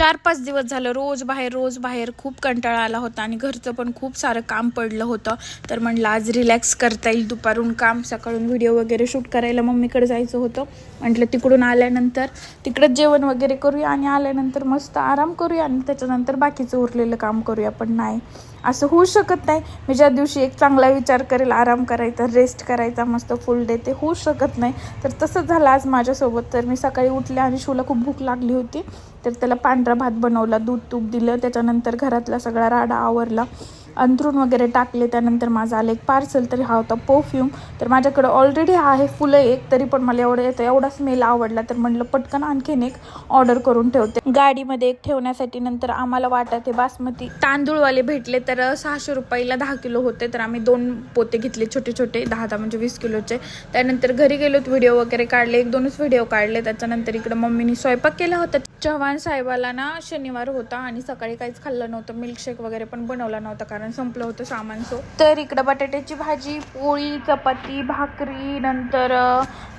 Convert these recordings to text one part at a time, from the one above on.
चार पाच दिवस झालं रोज बाहेर रोज बाहेर खूप कंटाळा आला होता आणि घरचं पण खूप सारं काम पडलं होतं. तर म्हणलं आज रिलॅक्स करता येईल दुपारून काम सकाळून व्हिडिओ वगैरे शूट करायला मम्मीकडे जायचं होतं. म्हटलं तिकडून आल्यानंतर तिकडंच जेवण वगैरे करूया आणि आल्यानंतर मस्त आराम करूया आणि त्याच्यानंतर बाकीचं उरलेलं काम करूया. पण नाही असं होऊ शकत नाही. मी ज्या दिवशी एक चांगला विचार करेल आराम करायचा रेस्ट करायचा मस्त फुल डे ते होऊ शकत नाही. तर तसंच झालं आज माझ्यासोबत. तर मी सकाळी उठले आणि शूला खूप भूक लागली होती. तर त्याला पांढरा भात बनवला दूध तूप दिलं त्याच्यानंतर घरातला सगळा राडा आवरला. अंथरूण वगैरे टाकले त्यानंतर माझा आलं एक पार्सल तरी हा होता परफ्यूम. तर माझ्याकडे ऑलरेडी हा आहे फुलं एक तरी पण मला एवढं येतं. एवढा स्मेल आवडला तर म्हणलं पटकन आणखीन एक ऑर्डर करून ठेवते. गाडीमध्ये एक ठेवण्यासाठी नंतर आम्हाला वाटत हे बासमती तांदूळवाले भेटले तर सहाशे रुपयाला दहा किलो होते. तर आम्ही दोन पोते घेतले छोटे छोटे दहा दहा म्हणजे वीस किलोचे. त्यानंतर घरी गेलोत व्हिडिओ वगैरे काढले. एक दोनच व्हिडिओ काढले. त्याच्यानंतर इकडं मम्मीनी स्वयंपाक केला होता. चव्हाण साहेबाला ना शनिवार होता आणि सकाळी काहीच खाल्लं नव्हतं. मिल्कशेक वगैरे पण बनवला नव्हता कारण संपलं होतं सामान सो तर इकडं बटाट्याची भाजी पोळी चपाती भाकरी नंतर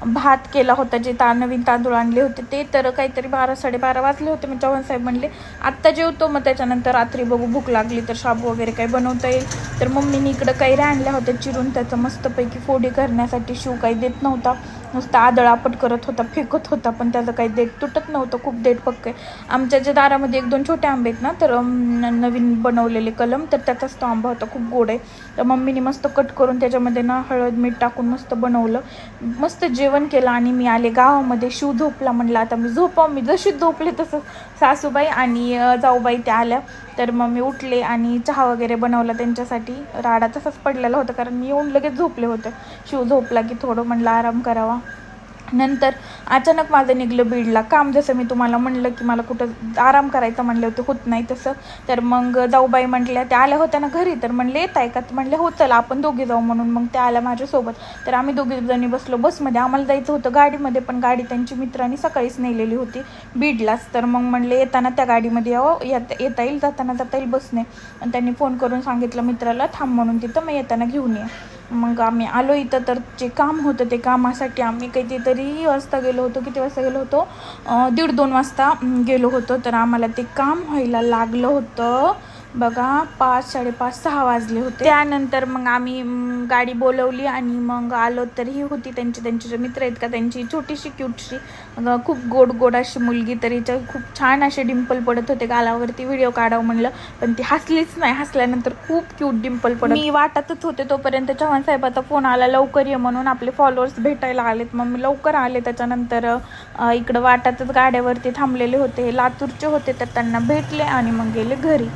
भात केला होता जे ता नवीन तांदूळ आणले होते ते. तर काहीतरी बारा साडेबारा वाजले होते मी चव्हाण साहेब म्हणले आत्ता जेवतो. मग त्याच्यानंतर रात्री बघू भूक लागली तर शाबू वगैरे काही बनवता येईल. तर मम्मीने इकडं कैऱ्या आणल्या होत्या चिरून. त्याचं मस्तपैकी फोडी करण्यासाठी शिव काही देत नव्हता. नुसता आदळापट करत होता फेकत होता पण त्याचं काही देठ तुटत नव्हतं खूप देठ पक्क आहे. आमच्या ज्या दारामध्ये एक दोन छोटे आंबे आहेत ना तर न- नवीन बनवलेले कलम तर त्याचाच तो आंबा होता खूप गोड आहे. तर मम्मीने मस्त कट करून त्याच्यामध्ये ना हळद मीठ टाकून मस्त बनवलं. मस्त जेवण केलं आणि मी आले गावामध्ये. शिव झोपला म्हटलं आता मी झोपाव. मी जशी झोपले तसं सासूबाई आणि जाऊबाई त्या आल्या. तर मग मी उठले आणि चहा वगैरे बनवला त्यांच्यासाठी. राडा तसाच पडलेला होता कारण मी येऊन लगेच झोपले होते. शिव झोपला की थोडं म्हणलं आराम करावा. नंतर अचानक माझं निघलं बीडला. काम जसं मी तुम्हाला म्हणलं की मला कुठं आराम करायचं म्हणलं होतं होत नाही तसं. तर मग जाऊबाई म्हटल्या त्या आल्या होत्या ना घरी. तर म्हणले येत आहे का? म्हणले हो चला आपण दोघे जाऊ म्हणून. मग त्या आल्या माझ्यासोबत. तर आम्ही दोघे जणी बसलो बसमध्ये. आम्हाला जायचं होतं गाडीमध्ये पण गाडी त्यांची मित्रांनी सकाळीच नेलेली होती बीडलाच. तर मग म्हणले येताना त्या गाडीमध्ये यावं. येता येता येईल जाताना जाता येईल बसने. आणि त्यांनी फोन करून सांगितलं मित्राला थांब म्हणून तिथं मग येताना घेऊन ये. मग आम्ही आलो इथं तर जे काम होतं ते कामासाठी आम्ही कितीतरी वाजता गेलो होतो किती वाजता गेलो होतो? दीड दोन वाजता गेलो होतो. तर आम्हाला ते काम व्हायला लागलं होतं. बघा पाच साडेपाच सहा वाजले होते. त्यानंतर मग आम्ही गाडी बोलवली आणि मग आलो तरीही ही होती त्यांची त्यांचे जे मित्र आहेत का त्यांची छोटीशी क्यूटशी खूप गोड गोड अशी मुलगी तर हिच्या खूप छान असे डिंपल पडत होते. गालावरती व्हिडिओ काढावं म्हणलं पण ती हसलीच नाही. हसल्यानंतर खूप क्यूट डिंपल पडत मी वाटतच होते तोपर्यंत चव्हाण साहेबाचा फोन आला लवकर ये म्हणून आपले फॉलोअर्स भेटायला आलेत. मग मी लवकर आले. त्याच्यानंतर इकडं वाटातच गाड्यावरती थांबलेले होते. लातूरचे होते तर त्यांना भेटले आणि मग गेले घरी.